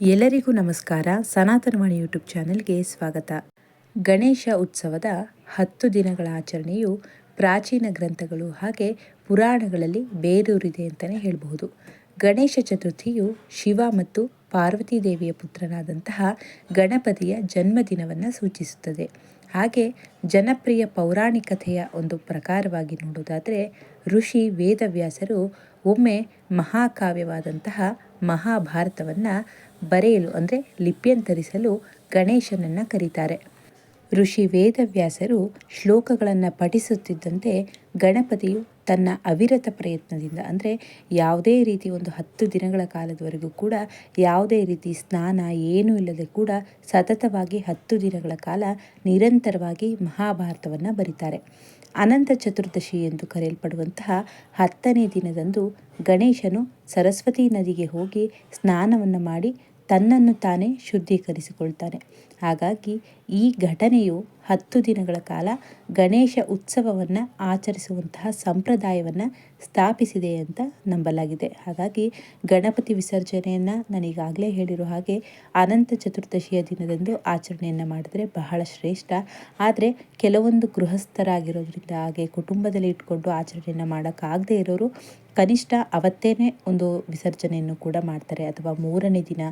ಎಲ್ಲರಿಗೂ ನಮಸ್ಕಾರ. ಸನಾತನವಾಣಿ ಯೂಟ್ಯೂಬ್ ಚಾನೆಲ್ಗೆ ಸ್ವಾಗತ. ಗಣೇಶ ಉತ್ಸವದ ಹತ್ತು ದಿನಗಳ ಆಚರಣೆಯು ಪ್ರಾಚೀನ ಗ್ರಂಥಗಳು ಹಾಗೆ ಪುರಾಣಗಳಲ್ಲಿ ಬೇರೂರಿದೆ ಅಂತಲೇ ಹೇಳಬಹುದು. ಗಣೇಶ ಚತುರ್ಥಿಯು ಶಿವ ಮತ್ತು ಪಾರ್ವತಿ ದೇವಿಯ ಪುತ್ರನಾದಂತಹ ಗಣಪತಿಯ ಜನ್ಮದಿನವನ್ನು ಸೂಚಿಸುತ್ತದೆ. ಹಾಗೆ ಜನಪ್ರಿಯ ಪೌರಾಣಿಕತೆಯ ಒಂದು ಪ್ರಕಾರವಾಗಿ ನೋಡೋದಾದರೆ ಋಷಿ ವೇದವ್ಯಾಸರು ಒಮ್ಮೆ ಮಹಾಕಾವ್ಯವಾದಂತಹ ಮಹಾಭಾರತವನ್ನು ಬರೆಯಲು ಅಂದರೆ ಲಿಪ್ಯಂತರಿಸಲು ಗಣೇಶನನ್ನು ಕರೀತಾರೆ. ಋಷಿ ವೇದವ್ಯಾಸರು ಶ್ಲೋಕಗಳನ್ನು ಪಠಿಸುತ್ತಿದ್ದಂತೆ ಗಣಪತಿಯು ತನ್ನ ಅವಿರತ ಪ್ರಯತ್ನದಿಂದ ಅಂದರೆ ಯಾವುದೇ ರೀತಿ ಒಂದು ಹತ್ತು ದಿನಗಳ ಕಾಲದವರೆಗೂ ಕೂಡ ಯಾವುದೇ ರೀತಿ ಸ್ನಾನ ಏನೂ ಇಲ್ಲದೆ ಕೂಡ ಸತತವಾಗಿ ಹತ್ತು ದಿನಗಳ ಕಾಲ ನಿರಂತರವಾಗಿ ಮಹಾಭಾರತವನ್ನು ಬರೀತಾರೆ. ಅನಂತ ಚತುರ್ದಶಿ ಎಂದು ಕರೆಯಲ್ಪಡುವಂತಹ ಹತ್ತನೇ ದಿನದಂದು ಗಣೇಶನು ಸರಸ್ವತಿ ನದಿಗೆ ಹೋಗಿ ಸ್ನಾನವನ್ನು ಮಾಡಿ ತನ್ನನ್ನು ತಾನೇ ಶುದ್ಧೀಕರಿಸಿಕೊಳ್ತಾನೆ. ಹಾಗಾಗಿ ಈ ಘಟನೆಯು ಹತ್ತು ದಿನಗಳ ಕಾಲ ಗಣೇಶ ಉತ್ಸವವನ್ನು ಆಚರಿಸುವಂತಹ ಸಂಪ್ರದಾಯವನ್ನು ಸ್ಥಾಪಿಸಿದೆ ಅಂತ ನಂಬಲಾಗಿದೆ. ಹಾಗಾಗಿ ಗಣಪತಿ ವಿಸರ್ಜನೆಯನ್ನು ನಾನೀಗಾಗಲೇ ಹೇಳಿರೋ ಹಾಗೆ ಅನಂತ ಚತುರ್ದಶಿಯ ದಿನದಂದು ಆಚರಣೆಯನ್ನು ಮಾಡಿದ್ರೆ ಬಹಳ ಶ್ರೇಷ್ಠ. ಆದರೆ ಕೆಲವೊಂದು ಗೃಹಸ್ಥರಾಗಿರೋದ್ರಿಂದ ಹಾಗೆ ಕುಟುಂಬದಲ್ಲಿ ಇಟ್ಕೊಂಡು ಆಚರಣೆಯನ್ನು ಮಾಡೋಕ್ಕಾಗದೇ ಇರೋರು ಕನಿಷ್ಠ ಅವತ್ತೇ ಒಂದು ವಿಸರ್ಜನೆಯನ್ನು ಕೂಡ ಮಾಡ್ತಾರೆ. ಅಥವಾ ಮೂರನೇ ದಿನ,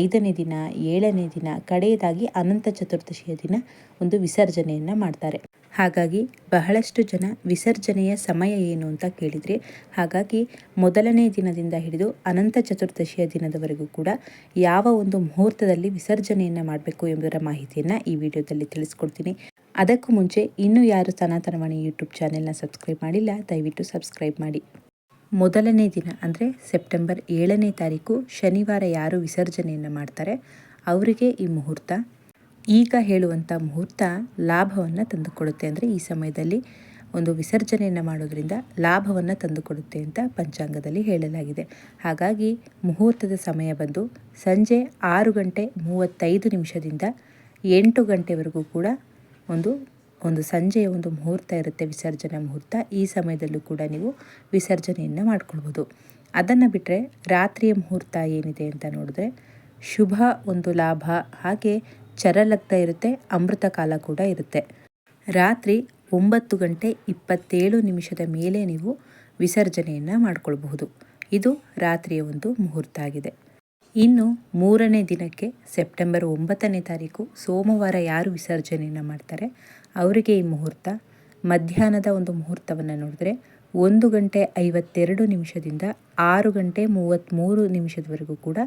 ಐದನೇ ದಿನ, ಏಳನೇ ದಿನ, ಕಡೆಯದಾಗಿ ಅನಂತ ಚತುರ್ದಶಿಯ ದಿನ ಒಂದು ವಿಸರ್ಜನೆಯನ್ನು ಮಾಡ್ತಾರೆ. ಹಾಗಾಗಿ ಬಹಳಷ್ಟು ಜನ ವಿಸರ್ಜನೆಯ ಸಮಯ ಏನು ಅಂತ ಕೇಳಿದರೆ, ಹಾಗಾಗಿ ಮೊದಲನೇ ದಿನದಿಂದ ಹಿಡಿದು ಅನಂತ ಚತುರ್ದಶಿಯ ದಿನದವರೆಗೂ ಕೂಡ ಯಾವ ಒಂದು ಮುಹೂರ್ತದಲ್ಲಿ ವಿಸರ್ಜನೆಯನ್ನು ಮಾಡಬೇಕು ಎಂಬುದರ ಮಾಹಿತಿಯನ್ನು ಈ ವಿಡಿಯೋದಲ್ಲಿ ತಿಳಿಸ್ಕೊಡ್ತೀನಿ. ಅದಕ್ಕೂ ಮುಂಚೆ ಇನ್ನೂ ಯಾರು ಸನಾತನವಾಣಿ ಯೂಟ್ಯೂಬ್ ಚಾನೆಲ್ನ ಸಬ್ಸ್ಕ್ರೈಬ್ ಮಾಡಿಲ್ಲ, ದಯವಿಟ್ಟು ಸಬ್ಸ್ಕ್ರೈಬ್ ಮಾಡಿ. ಮೊದಲನೇ ದಿನ, ಅಂದರೆ ಸೆಪ್ಟೆಂಬರ್ ಏಳನೇ ತಾರೀಕು, ಶನಿವಾರ ಯಾರು ವಿಸರ್ಜನೆಯನ್ನು ಮಾಡ್ತಾರೆ, ಅವರಿಗೆ ಈ ಮುಹೂರ್ತ. ಈಗ ಹೇಳುವಂಥ ಮುಹೂರ್ತ ಲಾಭವನ್ನು ತಂದುಕೊಡುತ್ತೆ ಅಂದರೆ ಈ ಸಮಯದಲ್ಲಿ ಒಂದು ವಿಸರ್ಜನೆಯನ್ನು ಮಾಡೋದರಿಂದ ಲಾಭವನ್ನು ತಂದುಕೊಡುತ್ತೆ ಅಂತ ಪಂಚಾಂಗದಲ್ಲಿ ಹೇಳಲಾಗಿದೆ. ಹಾಗಾಗಿ ಮುಹೂರ್ತದ ಸಮಯ ಬಂದು ಸಂಜೆ ಆರು ಗಂಟೆ ಮೂವತ್ತೈದು ನಿಮಿಷದಿಂದ ಎಂಟು ಗಂಟೆವರೆಗೂ ಕೂಡ ಒಂದು ಒಂದು ಸಂಜೆಯ ಒಂದು ಮುಹೂರ್ತ ಇರುತ್ತೆ ವಿಸರ್ಜನೆ ಮುಹೂರ್ತ. ಈ ಸಮಯದಲ್ಲೂ ಕೂಡ ನೀವು ವಿಸರ್ಜನೆಯನ್ನು ಮಾಡ್ಕೊಳ್ಬೋದು. ಅದನ್ನು ಬಿಟ್ಟರೆ ರಾತ್ರಿಯ ಮುಹೂರ್ತ ಏನಿದೆ ಅಂತ ನೋಡಿದ್ರೆ ಶುಭ ಒಂದು ಲಾಭ, ಹಾಗೆ ಚರಲಗ್ನ ಇರುತ್ತೆ, ಅಮೃತ ಕಾಲ ಕೂಡ ಇರುತ್ತೆ. ರಾತ್ರಿ ಒಂಬತ್ತು ಗಂಟೆ ಇಪ್ಪತ್ತೇಳು ನಿಮಿಷದ ಮೇಲೆ ನೀವು ವಿಸರ್ಜನೆಯನ್ನು ಮಾಡ್ಕೊಳ್ಬಹುದು. ಇದು ರಾತ್ರಿಯ ಒಂದು ಮುಹೂರ್ತ ಆಗಿದೆ. ಇನ್ನು ಮೂರನೇ ದಿನಕ್ಕೆ ಸೆಪ್ಟೆಂಬರ್ ಒಂಬತ್ತನೇ ತಾರೀಕು ಸೋಮವಾರ ಯಾರು ವಿಸರ್ಜನೆಯನ್ನು ಮಾಡ್ತಾರೆ? ಅವರಿಗೆ ಈ ಮುಹೂರ್ತ. ಮಧ್ಯಾಹ್ನದ ಒಂದು ಮುಹೂರ್ತವನ್ನು ನೋಡಿದ್ರೆ ಒಂದು ಗಂಟೆ ಐವತ್ತೆರಡು ನಿಮಿಷದಿಂದ ಆರು ಗಂಟೆ ಮೂವತ್ತ್ಮೂರು ನಿಮಿಷದವರೆಗೂ ಕೂಡ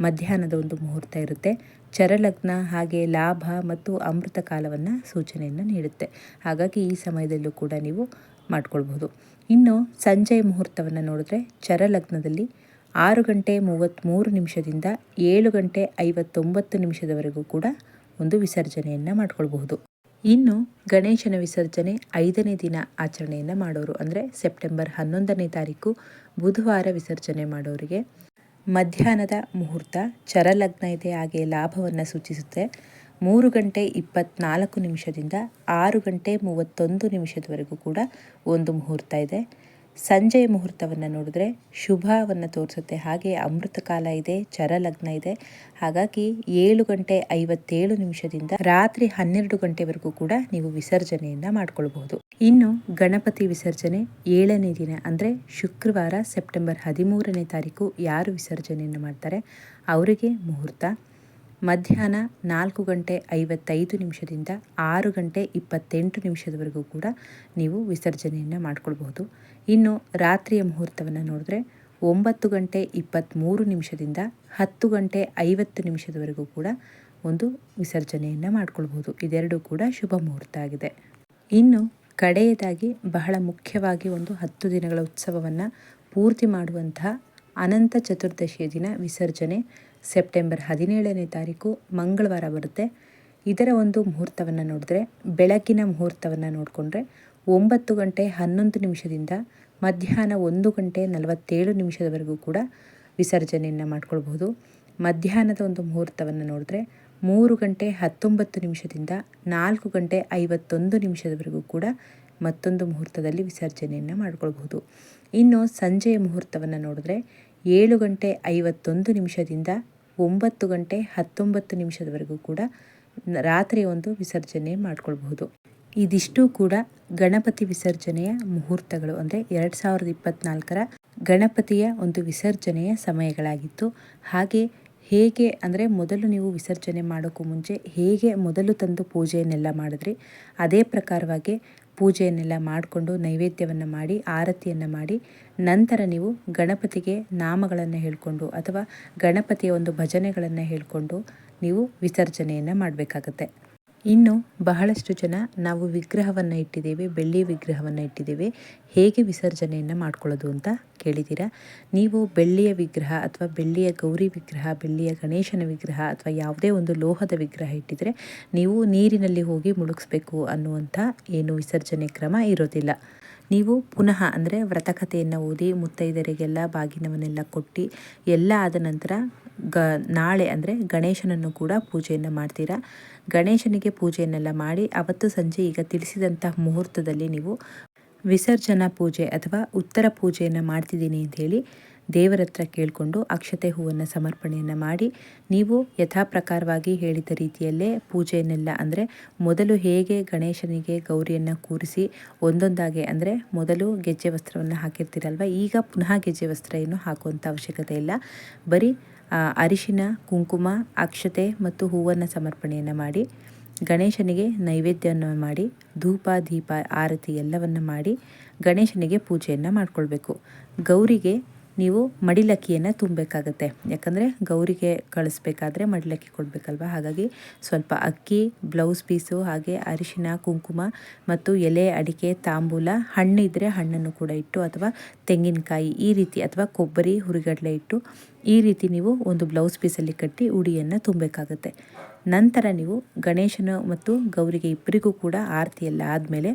ಮಧ್ಯಾಹ್ನದ ಒಂದು ಮುಹೂರ್ತ ಇರುತ್ತೆ. ಚರಲಗ್ನ ಹಾಗೆ ಲಾಭ ಮತ್ತು ಅಮೃತ ಕಾಲವನ್ನು ಸೂಚನೆಯನ್ನು ನೀಡುತ್ತೆ. ಹಾಗಾಗಿ ಈ ಸಮಯದಲ್ಲೂ ಕೂಡ ನೀವು ಮಾಡ್ಕೊಳ್ಬೋದು ಇನ್ನು ಸಂಜೆ ಮುಹೂರ್ತವನ್ನು ನೋಡಿದ್ರೆ ಚರಲಗ್ನದಲ್ಲಿ ಆರು ಗಂಟೆ ಮೂವತ್ತ್ಮೂರು ನಿಮಿಷದಿಂದ ಏಳು ಗಂಟೆ ಐವತ್ತೊಂಬತ್ತು ನಿಮಿಷದವರೆಗೂ ಕೂಡ ಒಂದು ವಿಸರ್ಜನೆಯನ್ನು ಮಾಡಿಕೊಳ್ಬಹುದು. ಇನ್ನು ಗಣೇಶನ ವಿಸರ್ಜನೆ ಐದನೇ ದಿನ ಆಚರಣೆಯನ್ನು ಮಾಡೋರು ಅಂದರೆ ಸೆಪ್ಟೆಂಬರ್ ಹನ್ನೊಂದನೇ ತಾರೀಕು ಬುಧವಾರ ವಿಸರ್ಜನೆ ಮಾಡೋರಿಗೆ ಮಧ್ಯಾಹ್ನದ ಮುಹೂರ್ತ ಚರಲಗ್ನ ಇದೆ ಹಾಗೆ ಲಾಭವನ್ನು ಸೂಚಿಸುತ್ತೆ. ಮೂರು ಗಂಟೆ ಇಪ್ಪತ್ತ್ನಾಲ್ಕು ನಿಮಿಷದಿಂದ ಆರು ಗಂಟೆ ಮೂವತ್ತೊಂದು ನಿಮಿಷದವರೆಗೂ ಕೂಡ ಒಂದು ಮುಹೂರ್ತ ಇದೆ. ಸಂಜೆಯ ಮುಹೂರ್ತವನ್ನು ನೋಡಿದ್ರೆ ಶುಭವನ್ನು ತೋರಿಸುತ್ತೆ. ಹಾಗೆ ಅಮೃತ ಕಾಲ ಇದೆ, ಚರಲಗ್ನ ಇದೆ. ಹಾಗಾಗಿ ಏಳು ಗಂಟೆ ಐವತ್ತೇಳು ನಿಮಿಷದಿಂದ ರಾತ್ರಿ ಹನ್ನೆರಡು ಗಂಟೆವರೆಗೂ ಕೂಡ ನೀವು ವಿಸರ್ಜನೆಯನ್ನು ಮಾಡ್ಕೊಳ್ಬಹುದು. ಇನ್ನು ಗಣಪತಿ ವಿಸರ್ಜನೆ ಏಳನೇ ದಿನ, ಅಂದರೆ ಶುಕ್ರವಾರ ಸೆಪ್ಟೆಂಬರ್ ಹದಿಮೂರನೇ ತಾರೀಕು ಯಾರು ವಿಸರ್ಜನೆಯನ್ನು ಮಾಡ್ತಾರೆ? ಅವರಿಗೆ ಮುಹೂರ್ತ. ಮಧ್ಯಾಹ್ನ ನಾಲ್ಕು ಗಂಟೆ ಐವತ್ತೈದು ನಿಮಿಷದಿಂದ ಆರು ಗಂಟೆ ಇಪ್ಪತ್ತೆಂಟು ನಿಮಿಷದವರೆಗೂ ಕೂಡ ನೀವು ವಿಸರ್ಜನೆಯನ್ನು ಮಾಡ್ಕೊಳ್ಬಹುದು. ಇನ್ನು ರಾತ್ರಿಯ ಮುಹೂರ್ತವನ್ನು ನೋಡಿದ್ರೆ ಒಂಬತ್ತು ಗಂಟೆ ಇಪ್ಪತ್ತ್ಮೂರು ನಿಮಿಷದಿಂದ ಹತ್ತು ಗಂಟೆ ಐವತ್ತು ನಿಮಿಷದವರೆಗೂ ಕೂಡ ಒಂದು ವಿಸರ್ಜನೆಯನ್ನು ಮಾಡಿಕೊಳ್ಬೋದು. ಇದೆರಡೂ ಕೂಡ ಶುಭ ಮುಹೂರ್ತ ಆಗಿದೆ. ಇನ್ನು ಕಡೆಯದಾಗಿ ಬಹಳ ಮುಖ್ಯವಾಗಿ ಒಂದು ಹತ್ತು ದಿನಗಳ ಉತ್ಸವವನ್ನು ಪೂರ್ತಿ ಮಾಡುವಂತಹ ಅನಂತ ಚತುರ್ದಶಿಯ ದಿನ ವಿಸರ್ಜನೆ ಸೆಪ್ಟೆಂಬರ್ ಹದಿನೇಳನೇ ತಾರೀಕು ಮಂಗಳವಾರ ಬರುತ್ತೆ. ಇದರ ಒಂದು ಮುಹೂರ್ತವನ್ನು ನೋಡಿದ್ರೆ ಬೆಳಕಿನ ಮುಹೂರ್ತವನ್ನು ನೋಡಿಕೊಂಡ್ರೆ ಒಂಬತ್ತು ಗಂಟೆ ಹನ್ನೊಂದು ನಿಮಿಷದಿಂದ ಮಧ್ಯಾಹ್ನ ಒಂದು ಗಂಟೆ ನಲವತ್ತೇಳು ನಿಮಿಷದವರೆಗೂ ಕೂಡ ವಿಸರ್ಜನೆಯನ್ನು ಮಾಡ್ಕೊಳ್ಬಹುದು. ಮಧ್ಯಾಹ್ನದ ಒಂದು ಮುಹೂರ್ತವನ್ನು ನೋಡಿದ್ರೆ ಮೂರು ಗಂಟೆ ಹತ್ತೊಂಬತ್ತು ನಿಮಿಷದಿಂದ ನಾಲ್ಕು ಗಂಟೆ ಐವತ್ತೊಂದು ನಿಮಿಷದವರೆಗೂ ಕೂಡ ಮತ್ತೊಂದು ಮುಹೂರ್ತದಲ್ಲಿ ವಿಸರ್ಜನೆಯನ್ನು ಮಾಡ್ಕೊಳ್ಬಹುದು. ಇನ್ನು ಸಂಜೆಯ ಮುಹೂರ್ತವನ್ನು ನೋಡಿದ್ರೆ ಏಳು ಗಂಟೆ ಐವತ್ತೊಂದು ನಿಮಿಷದಿಂದ ಒಂಬತ್ತು ಗಂಟೆ ಹತ್ತೊಂಬತ್ತು ನಿಮಿಷದವರೆಗೂ ಕೂಡ ರಾತ್ರಿ ಒಂದು ವಿಸರ್ಜನೆ ಮಾಡ್ಕೊಳ್ಬಹುದು. ಇದಿಷ್ಟು ಕೂಡ ಗಣಪತಿ ವಿಸರ್ಜನೆಯ ಮುಹೂರ್ತಗಳು, ಅಂದರೆ ಎರಡು ಸಾವಿರದ ಇಪ್ಪತ್ನಾಲ್ಕರ ಗಣಪತಿಯ ಒಂದು ವಿಸರ್ಜನೆಯ ಸಮಯಗಳಾಗಿತ್ತು. ಹಾಗೆ ಹೇಗೆ, ಅಂದರೆ ಮೊದಲು ನೀವು ವಿಸರ್ಜನೆ ಮಾಡೋಕ್ಕೂ ಮುಂಚೆ ಹೇಗೆ ಮೊದಲು ತಂದು ಪೂಜೆಯನ್ನೆಲ್ಲ ಮಾಡಿದ್ರಿ, ಅದೇ ಪ್ರಕಾರವಾಗಿ ಪೂಜೆಯನ್ನೆಲ್ಲ ಮಾಡಿಕೊಂಡು ನೈವೇದ್ಯವನ್ನು ಮಾಡಿ, ಆರತಿಯನ್ನು ಮಾಡಿ, ನಂತರ ನೀವು ಗಣಪತಿಗೆ ನಾಮಗಳನ್ನು ಹೇಳಿಕೊಂಡು ಅಥವಾ ಗಣಪತಿಯ ಒಂದು ಭಜನೆಗಳನ್ನು ಹೇಳಿಕೊಂಡು ನೀವು ವಿಸರ್ಜನೆಯನ್ನು ಮಾಡಬೇಕಾಗತ್ತೆ. ಇನ್ನು ಬಹಳಷ್ಟು ಜನ ನಾವು ವಿಗ್ರಹವನ್ನು ಇಟ್ಟಿದ್ದೇವೆ ಬೆಳ್ಳಿ ವಿಗ್ರಹವನ್ನು ಇಟ್ಟಿದ್ದೇವೆ. ಹೇಗೆ ವಿಸರ್ಜನೆಯನ್ನು ಮಾಡ್ಕೊಳ್ಳೋದು ಅಂತ ಕೇಳಿದ್ದೀರಾ? ನೀವು ಬೆಳ್ಳಿಯ ವಿಗ್ರಹ ಅಥವಾ ಬೆಳ್ಳಿಯ ಗೌರಿ ವಿಗ್ರಹ, ಬೆಳ್ಳಿಯ ಗಣೇಶನ ವಿಗ್ರಹ ಅಥವಾ ಯಾವುದೇ ಒಂದು ಲೋಹದ ವಿಗ್ರಹ ಇಟ್ಟಿದರೆ ನೀವು ನೀರಿನಲ್ಲಿ ಹೋಗಿ ಮುಳುಗಿಸ್ಬೇಕು ಅನ್ನುವಂಥ ಏನು ವಿಸರ್ಜನೆ ಕ್ರಮ ಇರೋದಿಲ್ಲ. ನೀವು ಪುನಃ ಅಂದರೆ ವ್ರತಕಥೆಯನ್ನು ಓದಿ ಮುತ್ತೈದರಿಗೆಲ್ಲ ಬಾಗಿನವನ್ನೆಲ್ಲ ಕೊಟ್ಟು ಎಲ್ಲ ಆದ ನಂತರ ಗ, ನಾಳೆ ಅಂದರೆ ಗಣೇಶನನ್ನು ಕೂಡ ಪೂಜೆಯನ್ನು ಮಾಡ್ತೀರಾ? ಗಣೇಶನಿಗೆ ಪೂಜೆಯನ್ನೆಲ್ಲ ಮಾಡಿ ಅವತ್ತು ಸಂಜೆ ಈಗ ತಿಳಿಸಿದಂತಹ ಮುಹೂರ್ತದಲ್ಲಿ ನೀವು ವಿಸರ್ಜನಾ ಪೂಜೆ ಅಥವಾ ಉತ್ತರ ಪೂಜೆಯನ್ನು ಮಾಡ್ತಿದ್ದೀನಿ ಅಂತ ಹೇಳಿ ದೇವರ ಹತ್ರ ಕೇಳಿಕೊಂಡು ಅಕ್ಷತೆ ಹೂವನ್ನು ಸಮರ್ಪಣೆಯನ್ನು ಮಾಡಿ ನೀವು ಯಥಾಪ್ರಕಾರವಾಗಿ ಹೇಳಿದ ರೀತಿಯಲ್ಲೇ ಪೂಜೆಯನ್ನೆಲ್ಲ ಅಂದರೆ ಮೊದಲು ಹೇಗೆ ಗಣೇಶನಿಗೆ ಗೌರಿಯನ್ನು ಕೂರಿಸಿ ಒಂದೊಂದಾಗೆ ಅಂದರೆ ಮೊದಲು ಗೆಜ್ಜೆ ವಸ್ತ್ರವನ್ನು ಹಾಕಿರ್ತೀರಲ್ವ, ಈಗ ಪುನಃ ಗೆಜ್ಜೆ ವಸ್ತ್ರ ಏನು ಹಾಕುವಂಥ ಅವಶ್ಯಕತೆ ಇಲ್ಲ. ಬರೀ ಅರಿಶಿನ, ಕುಂಕುಮ, ಅಕ್ಷತೆ ಮತ್ತು ಹೂವನ್ನು ಸಮರ್ಪಣೆಯನ್ನು ಮಾಡಿ, ಗಣೇಶನಿಗೆ ನೈವೇದ್ಯವನ್ನು ಮಾಡಿ, ಧೂಪ, ದೀಪ, ಆರತಿ ಎಲ್ಲವನ್ನು ಮಾಡಿ ಗಣೇಶನಿಗೆ ಪೂಜೆಯನ್ನು ಮಾಡಿಕೊಳ್ಬೇಕು. ಗೌರಿಗೆ ನೀವು ಮಡಿಲಕ್ಕಿಯನ್ನು ತುಂಬಬೇಕಾಗತ್ತೆ. ಯಾಕಂದರೆ ಗೌರಿಗೆ ಕಳಿಸ್ಬೇಕಾದ್ರೆ ಮಡಿಲಕ್ಕಿ ಕೊಡಬೇಕಲ್ವ? ಹಾಗಾಗಿ ಸ್ವಲ್ಪ ಅಕ್ಕಿ ಬ್ಲೌಸ್ ಪೀಸು ಹಾಗೆ ಅರಿಶಿನ, ಕುಂಕುಮ ಮತ್ತು ಎಲೆ, ಅಡಿಕೆ, ತಾಂಬೂಲ, ಹಣ್ಣು ಇದ್ದರೆ ಹಣ್ಣನ್ನು ಕೂಡ ಇಟ್ಟು ಅಥವಾ ತೆಂಗಿನಕಾಯಿ ಈ ರೀತಿ ಅಥವಾ ಕೊಬ್ಬರಿ, ಹುರಿಗಡಲೆ ಇಟ್ಟು ಈ ರೀತಿ ನೀವು ಒಂದು ಬ್ಲೌಸ್ ಪೀಸಲ್ಲಿ ಕಟ್ಟಿ ಉಡಿಯನ್ನು ತುಂಬಬೇಕಾಗತ್ತೆ. ನಂತರ ನೀವು ಗಣೇಶನ ಮತ್ತು ಗೌರಿಗೆ ಇಬ್ಬರಿಗೂ ಕೂಡ ಆರತಿಯೆಲ್ಲ ಆದಮೇಲೆ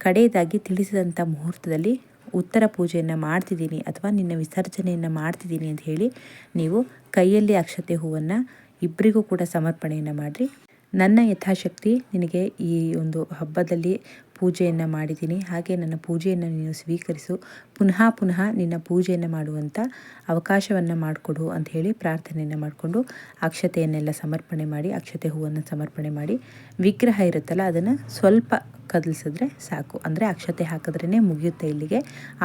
ಕಡೆಯದಾಗಿ ತಿಳಿಸಿದಂಥ ಮುಹೂರ್ತದಲ್ಲಿ ಉತ್ತರ ಪೂಜೆಯನ್ನು ಮಾಡ್ತಿದ್ದೀನಿ ಅಥವಾ ನಿನ್ನ ವಿಸರ್ಜನೆಯನ್ನು ಮಾಡ್ತಿದ್ದೀನಿ ಅಂತ ಹೇಳಿ ನೀವು ಕೈಯಲ್ಲಿ ಅಕ್ಷತೆ ಹೂವನ್ನು ಇಬ್ಬರಿಗೂ ಕೂಡ ಸಮರ್ಪಣೆಯನ್ನು ಮಾಡಿರಿ. ನನ್ನ ಯಥಾಶಕ್ತಿ ನಿನಗೆ ಈ ಒಂದು ಹಬ್ಬದಲ್ಲಿ ಪೂಜೆಯನ್ನು ಮಾಡಿದ್ದೀನಿ. ಹಾಗೆ ನನ್ನ ಪೂಜೆಯನ್ನು ನೀನು ಸ್ವೀಕರಿಸು. ಪುನಃ ಪುನಃ ನಿನ್ನ ಪೂಜೆಯನ್ನು ಮಾಡುವಂಥ ಅವಕಾಶವನ್ನು ಮಾಡಿಕೊಡು ಅಂತ ಹೇಳಿ ಪ್ರಾರ್ಥನೆಯನ್ನು ಮಾಡಿಕೊಂಡು ಅಕ್ಷತೆಯನ್ನೆಲ್ಲ ಸಮರ್ಪಣೆ ಮಾಡಿ, ಅಕ್ಷತೆ ಹೂವನ್ನು ಸಮರ್ಪಣೆ ಮಾಡಿ ವಿಗ್ರಹ ಇರುತ್ತಲ್ಲ ಅದನ್ನು ಸ್ವಲ್ಪ ಕದಲಿಸಿದ್ರೆ ಸಾಕು. ಅಂದರೆ ಅಕ್ಷತೆ ಹಾಕಿದ್ರೇ ಮುಗಿಯುತ್ತೆ ಇಲ್ಲಿಗೆ.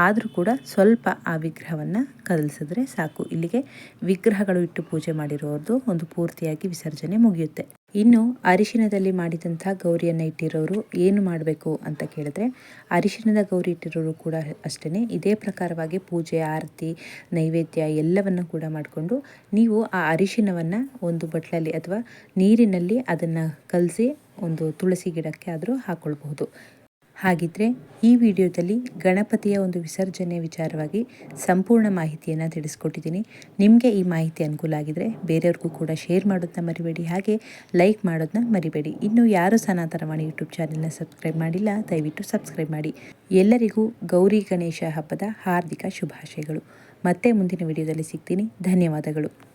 ಆದರೂ ಕೂಡ ಸ್ವಲ್ಪ ಆ ವಿಗ್ರಹವನ್ನು ಕದಲಿಸಿದ್ರೆ ಸಾಕು. ಇಲ್ಲಿಗೆ ವಿಗ್ರಹಗಳು ಇಟ್ಟು ಪೂಜೆ ಮಾಡಿರೋದು ಒಂದು ಪೂರ್ತಿಯಾಗಿ ವಿಸರ್ಜನೆ ಮುಗಿಯುತ್ತೆ. ಇನ್ನು ಅರಿಶಿನದಲ್ಲಿ ಮಾಡಿದಂಥ ಗೌರಿಯನ್ನು ಇಟ್ಟಿರೋರು ಏನು ಮಾಡಬೇಕು ಅಂತ ಕೇಳಿದ್ರೆ ಅರಿಶಿನದ ಗೌರಿ ಇಟ್ಟಿರೋರು ಕೂಡ ಅಷ್ಟೇ ಇದೇ ಪ್ರಕಾರವಾಗಿ ಪೂಜೆ, ಆರತಿ, ನೈವೇದ್ಯ ಎಲ್ಲವನ್ನು ಕೂಡ ಮಾಡಿಕೊಂಡು ನೀವು ಆ ಅರಿಶಿನವನ್ನು ಒಂದು ಬಟ್ಲಲ್ಲಿ ಅಥವಾ ನೀರಿನಲ್ಲಿ ಅದನ್ನು ಕಲಸಿ ಒಂದು ತುಳಸಿ ಗಿಡಕ್ಕೆ ಆದರೂ ಹಾಕ್ಕೊಳ್ಬಹುದು ಹಾಗಿದ್ರೆ ಈ ವಿಡಿಯೋದಲ್ಲಿ ಗಣಪತಿಯ ಒಂದು ವಿಸರ್ಜನೆ ವಿಚಾರವಾಗಿ ಸಂಪೂರ್ಣ ಮಾಹಿತಿಯನ್ನು ತಿಳಿಸ್ಕೊಟ್ಟಿದ್ದೀನಿ. ನಿಮಗೆ ಈ ಮಾಹಿತಿ ಅನುಕೂಲ ಆಗಿದರೆ ಬೇರೆಯವ್ರಿಗೂ ಕೂಡ ಶೇರ್ ಮಾಡೋದನ್ನ ಮರಿಬೇಡಿ. ಹಾಗೆ ಲೈಕ್ ಮಾಡೋದನ್ನ ಮರಿಬೇಡಿ. ಇನ್ನು ಯಾರು ಸನಾತನವಾಣಿ ಯೂಟ್ಯೂಬ್ ಚಾನೆಲ್ನ ಸಬ್ಸ್ಕ್ರೈಬ್ ಮಾಡಿಲ್ಲ, ದಯವಿಟ್ಟು ಸಬ್ಸ್ಕ್ರೈಬ್ ಮಾಡಿ. ಎಲ್ಲರಿಗೂ ಗೌರಿ ಗಣೇಶ ಹಬ್ಬದ ಹಾರ್ದಿಕ ಶುಭಾಶಯಗಳು. ಮತ್ತೆ ಮುಂದಿನ ವಿಡಿಯೋದಲ್ಲಿ ಸಿಗ್ತೀನಿ. ಧನ್ಯವಾದಗಳು.